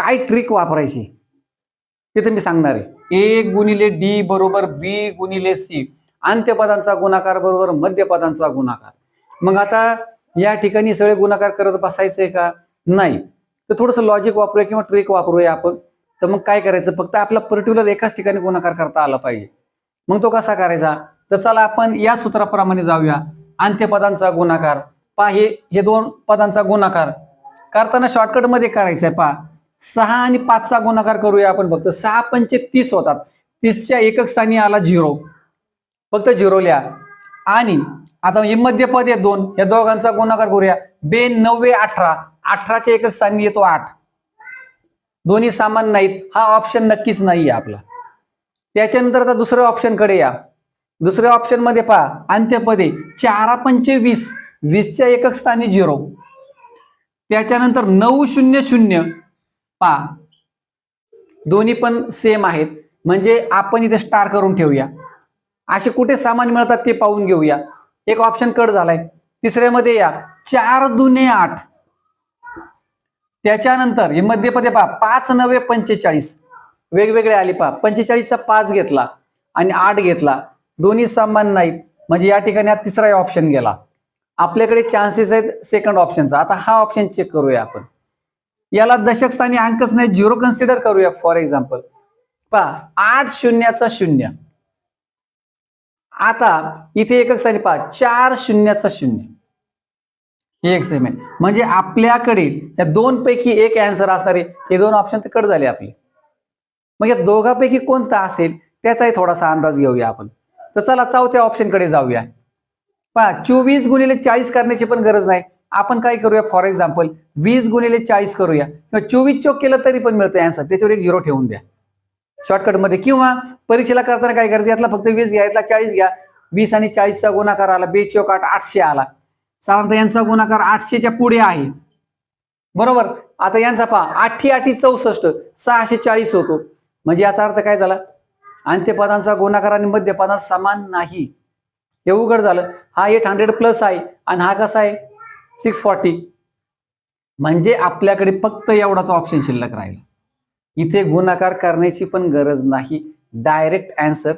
काय ट्रिक वापरायची? ते तर मी सांगणार आहे. एक गुणिले डी बरोबर बी गुणिले सी. अंत्यपदांचा गुणाकार बरोबर मध्यपदांचा गुणाकार. मग आता या ठिकाणी सगळे गुणाकार करत बसायचंय का? नाही. तर थोडंसं लॉजिक वापरूया किंवा ट्रिक वापरूया आपण. तर मग काय करायचं? फक्त आपला पर्टिक्युलर एकाच ठिकाणी गुणाकार करता आला पाहिजे. मग तो कसा करायचा? तर चला आपण या सूत्राप्रमाणे जाऊया. अंत्यपदांचा गुणाकार. पा हे हे दोन पदांचा गुणाकार. करताना शॉर्टकटमध्ये करायचं आहे पा सहा आणि पाचचा गुणाकार करूया आपण फक्त. सहा पंचे तीस होतात. तीसच्या एकक स्थानी आला झिरो. फक्त झिरो लिहा. आणि आता म्हणजे हे मध्यपद आहे दोन. या दोघांचा गुणाकार करूया. बे नव्वे अठरा. अठराच्या एकक स्थानी येतो आठ. दोन्ही सामान नाहीत. हा ऑप्शन नक्कीच नाही आहे आपला. त्याच्यानंतर आता दुसऱ्या ऑप्शनकडे या. दुसऱ्या ऑप्शनमध्ये पहा. अंत्यपदे. चारा पंचे वीस. वीसच्या एकक स्थानी झिरो. त्याच्यानंतर नऊ शून्य शून्य. पहा दोन्ही पण सेम आहेत. म्हणजे आपण इथे स्टार करून ठेवूया. असे कुठे सामान मिळतात ते पाहून घेऊया. एक ऑप्शन कट झालाय. तिसऱ्यामध्ये या. चार दुने आठ. त्याच्यानंतर हे मध्यपदे पहा. पाच नवे पंचेचाळीस. वेगवेगळे आले पहा. पंचेचाळीसचा पाच घेतला आणि आठ घेतला. दोन्ही समान नाहीत. म्हणजे या ठिकाणी तिसरा ऑप्शन गेला. आपल्याकडे चान्सेस आहेत सेकंड ऑप्शनचा आता हा ऑप्शन चेक करूया आपण. याला दशक स्थानी अंकच नाही झिरो कन्सिडर करूया फॉर एक्झाम्पल पहा आठ शून्याचा शून्य. आता इथे एकक स्थानी पहा चार शून्याचा शून्य. हे एक सेम आहे. म्हणजे आपल्याकडे या दोन पैकी एक अँसर असणारे हे दोन ऑप्शन तर कट झाले आपले. मग या दोघांपैकी कोणता असेल त्याचाही थोडासा अंदाज घेऊया आपण. तर चला चौथ्या ऑप्शनकडे जाऊया. पहा चोवीस गुणिले चाळीस करण्याची पण गरज नाही. आपण काय करूया? फॉर एक्झाम्पल वीस गुणिले चाळीस करूया. किंवा चोवीस चौक केलं तरी पण मिळतं अँसर त्याच्यावर एक झिरो ठेवून द्या. शॉर्टकटमध्ये किंवा परीक्षेला करताना काय करायचं? यातला फक्त वीस घ्या यातला चाळीस घ्या. वीस आणि चाळीसचा गुणाकार आला. बे चौक आठ आठशे आला. साधारणतः यांचा गुणाकार आठशेच्या पुढे आहे. बरोबर? आता यांचा पहा. आठी आठी चौसष्ट. सहाशे चाळीस होतो. म्हणजे याचा अर्थ काय झाला? अंत्यपदांचा गुणाकार आणि मध्यपदांचा समान नाही. हे उघड झालं. हा एट हंड्रेड प्लस आहे. आणि हा कसा आहे? Six forty. म्हणजे आपल्याकडे फक्त एवढाच ऑप्शन शिल्लक राहील. इथे गुणाकार करण्याची पण गरज नाही. Direct answer